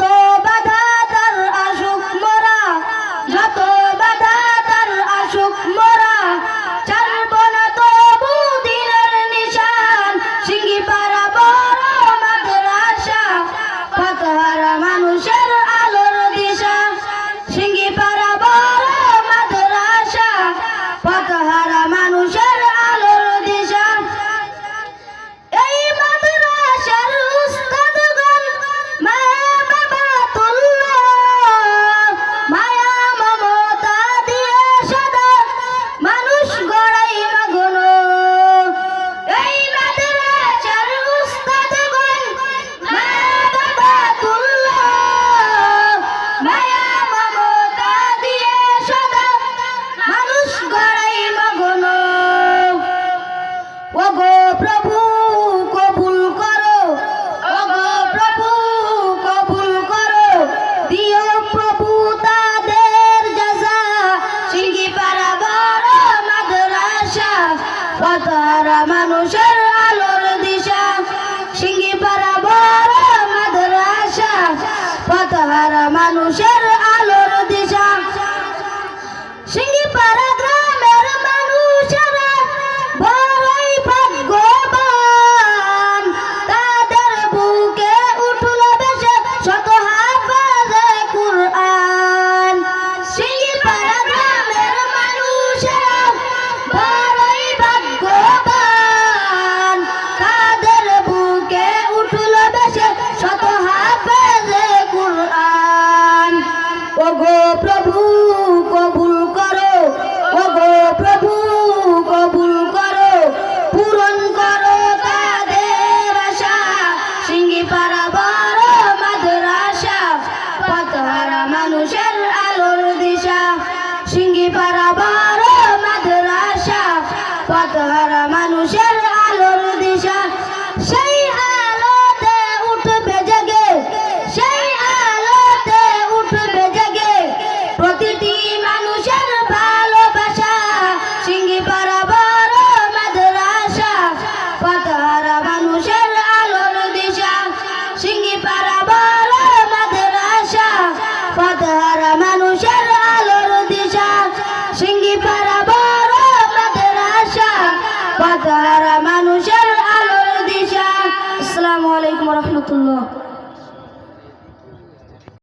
toda. কত মানুষের আলোর দিশা। সিঙ্গি পাড়া বড় মাদ্রাসা। কত মানুষের আলোর দিশা। সিঙ্গি পাড়া মানুষের আলোর দিশা সিঙ্গি পাড়া ومن شر الأرض شر السلام عليكم ورحمة الله.